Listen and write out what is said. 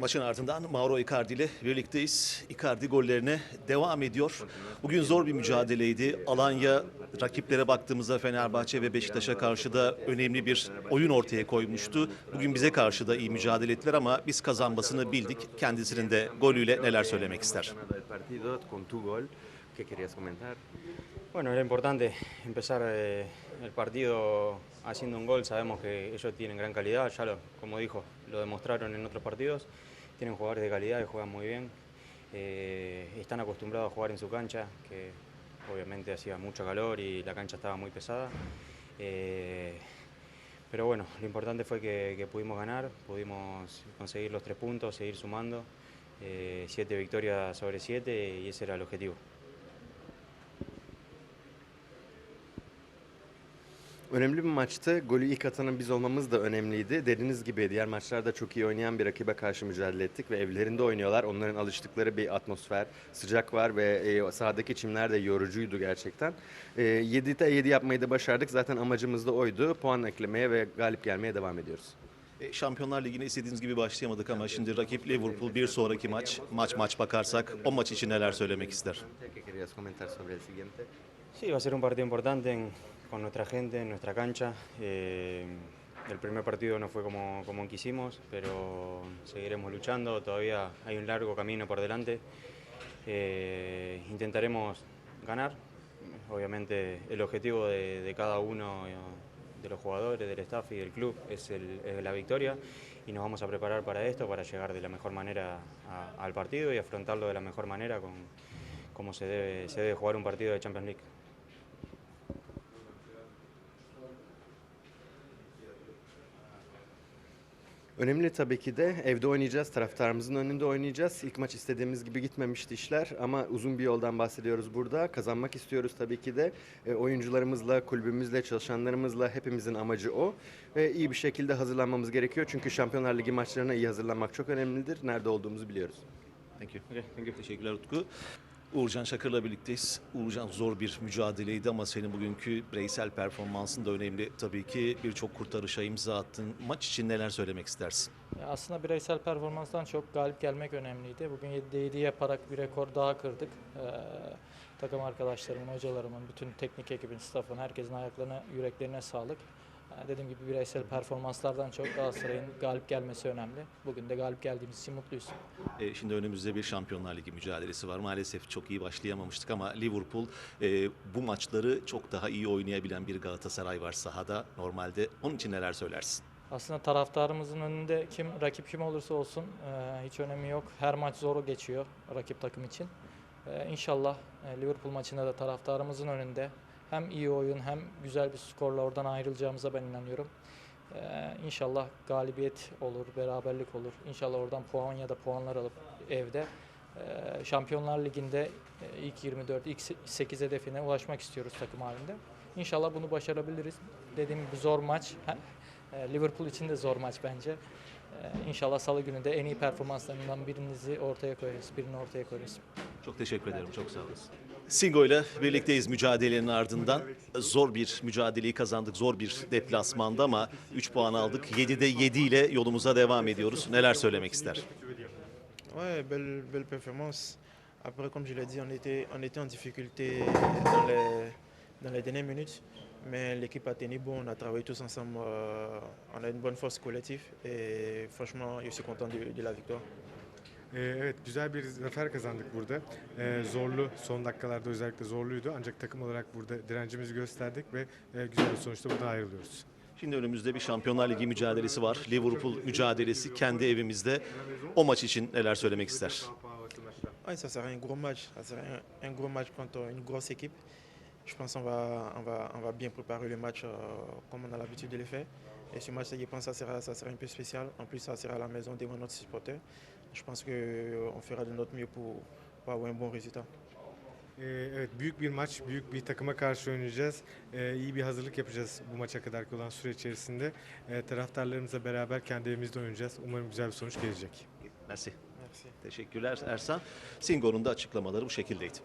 Maçın ardından Mauro Icardi ile birlikteyiz. Icardi gollerine devam ediyor. Bugün zor bir mücadeleydi. Alanya rakiplere baktığımızda Fenerbahçe ve Beşiktaş'a karşı da önemli bir oyun ortaya koymuştu. Bugün bize karşı da iyi mücadele ettiler ama biz kazanmasını bildik. Kendisinin de golüyle neler söylemek ister? ¿Qué querías comentar? Bueno, era importante empezar eh, el partido haciendo un gol. Sabemos que ellos tienen gran calidad, ya lo, como dijo, lo demostraron en otros partidos. Tienen jugadores de calidad y juegan muy bien. Eh, están acostumbrados a jugar en su cancha, que obviamente hacía mucho calor y la cancha estaba muy pesada. Eh, pero bueno, lo importante fue que, que pudimos ganar, pudimos conseguir los tres puntos, seguir sumando. Siete victorias sobre siete y ese era el objetivo. Önemli bir maçtı. Golü ilk atanın biz olmamız da önemliydi. Dediğiniz gibi diğer maçlarda çok iyi oynayan bir rakibe karşı mücadele ettik ve evlerinde oynuyorlar. Onların alıştıkları bir atmosfer, sıcak var ve e, sahadaki çimler de yorucuydu gerçekten. E, 7'de 7 yapmayı da başardık. Zaten amacımız da oydu. Puan eklemeye ve galip gelmeye devam ediyoruz. E, Şampiyonlar Ligi'ne istediğiniz gibi başlayamadık ama şimdi rakip Liverpool bir sonraki maç. Maç maç bakarsak o maç için neler söylemek ister? Sí, va a ser un partido importante en- con nuestra gente, en nuestra cancha. Eh, el primer partido no fue como, como quisimos, pero seguiremos luchando. Todavía hay un largo camino por delante. Eh, intentaremos ganar. Obviamente el objetivo de, cada uno de los jugadores, del staff y del club es, la victoria y nos vamos a preparar para esto, para llegar de la mejor manera al partido y afrontarlo de la mejor manera con, como se debe jugar un partido de Champions League. Önemli tabii ki de evde oynayacağız, taraftarımızın önünde oynayacağız. İlk maç istediğimiz gibi gitmemişti işler ama uzun bir yoldan bahsediyoruz burada. Kazanmak istiyoruz tabii ki de. E, oyuncularımızla, kulübümüzle, çalışanlarımızla hepimizin amacı o. Ve iyi bir şekilde hazırlanmamız gerekiyor. Çünkü Şampiyonlar Ligi maçlarına iyi hazırlanmak çok önemlidir. Nerede olduğumuzu biliyoruz. Thank you. Teşekkürler Utku. Uğurcan Şakır'la birlikteyiz. Uğurcan zor bir mücadeleydi ama senin bugünkü bireysel performansın da önemli. Tabii ki birçok kurtarışa imza attın. Maç için neler söylemek istersin? Aslında bireysel performanstan çok galip gelmek önemliydi. Bugün 7'de 7 yaparak bir rekor daha kırdık. Ee, takım arkadaşlarımın, hocalarımın, bütün teknik ekibin, staffın, herkesin ayaklarına, yüreklerine sağlık. Dediğim gibi bireysel performanslardan çok Galatasaray'ın galip gelmesi önemli. Bugün de galip geldiğimiz için mutluyuz. E, şimdi önümüzde bir Şampiyonlar Ligi mücadelesi var. Maalesef çok iyi başlayamamıştık ama Liverpool e, bu maçları çok daha iyi oynayabilen bir Galatasaray var sahada normalde. Onun için neler söylersin? Aslında taraftarımızın önünde kim rakip kim olursa olsun e, hiç önemi yok. Her maç zor geçiyor rakip takım için. E, inşallah e, Liverpool maçında da taraftarımızın önünde hem iyi oyun hem güzel bir skorla oradan ayrılacağımıza ben inanıyorum. E, inşallah galibiyet olur, beraberlik olur. İnşallah oradan puan ya da puanlar alıp evde e, Şampiyonlar Ligi'nde e, ilk 24, ilk 8 hedefine ulaşmak istiyoruz takım halinde. İnşallah bunu başarabiliriz. Dediğim gibi zor maç. E, Liverpool için de zor maç bence. E, İnşallah Salı günü de en iyi performanslarından birinizi ortaya koyarız, birini ortaya koyarız. Çok teşekkür ederim. Çok sağ olasın. Singo ile birlikteyiz mücadelenin ardından. Zor bir mücadeleyi kazandık. Zor bir deplasmanda ama 3 puan aldık. 7'de 7 ile yolumuza devam ediyoruz. Neler söylemek ister? Ouais, belle, belle performance. Après, comme je l'ai dit, on était, on était en difficulté dans les, dans les dernières minutes. Mais l'équipe a tenu bon, on a travaillé tous ensemble. euh, on a une bonne force collective. Et franchement, je suis content de, de la victoire. Ee, Evet güzel bir zafer kazandık burada. Ee, zorlu son dakikalarda özellikle zorluydu ancak takım olarak burada direncimizi gösterdik ve e, güzel bir sonuçta burada ayrılıyoruz. Şimdi önümüzde bir Şampiyonlar Ligi mücadelesi var. Liverpool mücadelesi kendi evimizde. O maç için neler söylemek ister? Ouais, ça sera un gros match. Ça sera un, un gros match contre une grosse équipe. Je pense qu'on va, on va, on va bien préparer le match euh, comme on a l'habitude de le faire. Et ce match, je pense que ça sera, ça sera un peu spécial. En plus, ça sera à la maison devant notre supporter. Je pense qu'on fera de notre mieux pour, pour avoir un bon résultat. Ee, Evet büyük bir maç, büyük bir takıma karşı oynayacağız. Ee, iyi bir hazırlık yapacağız bu maça kadarki olan süre içerisinde. Ee, taraftarlarımızla beraber kendi evimizde oynayacağız. Umarım güzel bir sonuç gelecek. Merci. Merci. Teşekkürler Ersan. Singo'nun da açıklamaları bu şekildeydi.